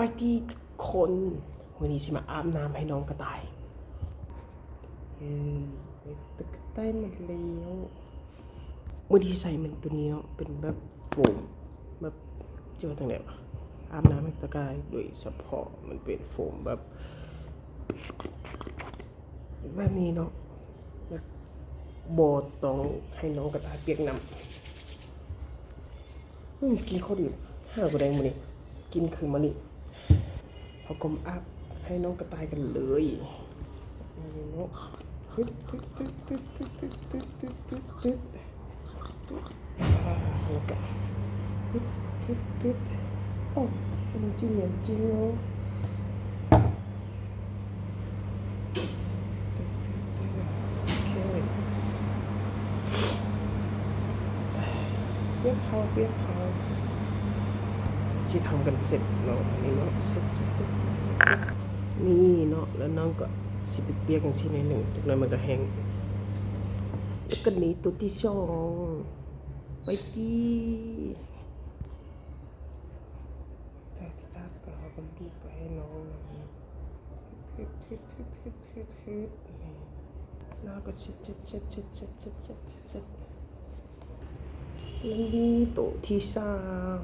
ไปที่คนวันนี้สิมาอาบน้ำให้น้องกระต่ายเออตะกระต่ายมันเลี้ยววันนี้ใส่มันตัวนี้เนาะเป็นแบบโฟมแบบเจอทางไหนวะอาบน้ำให้กระต่ายโดยเฉพาะมันเป็นโฟมแบบแบบนี้เนาะแบบโบต้องให้น้องกระต่ายเปียกน้ำอืมกินข้าวดิบห้ากระแดงมันนี่กินคือมะลิ เอากลมอัพให้น้องกระต่ายกันเลยนี่เนาะตึ๊ดตึ๊ดตึ๊ดตึ๊ดตึ๊ดตึ๊ดตึ๊ดตึ๊ดตึ๊ดตึ๊ดแล้วก็ตึ๊ดตึ๊ดตึ๊ดโอ้มันจริงอย่างจริงเนาะโอเคเปียกพอเปียกพอที่ทำกันเสร็จเนาะอันนี้เนาะเสร็จเสร็จ นี่เนาะแล้วน้องก็สิเปียกกันสิในอยหนึ่งจากนั้นมันก็แห้งแล้วก็หนีตัวที่สองไปดีแต่สตาร์ก็เอาบันดีไปให้น้องนะทึดทึดทึดทึดทึดทึดนี่แล้วก็ช็ดช็ดช็ดช็ดช็ดช็ดช็ดช็ดช็ดแล้วมีโต๊ะที่สาม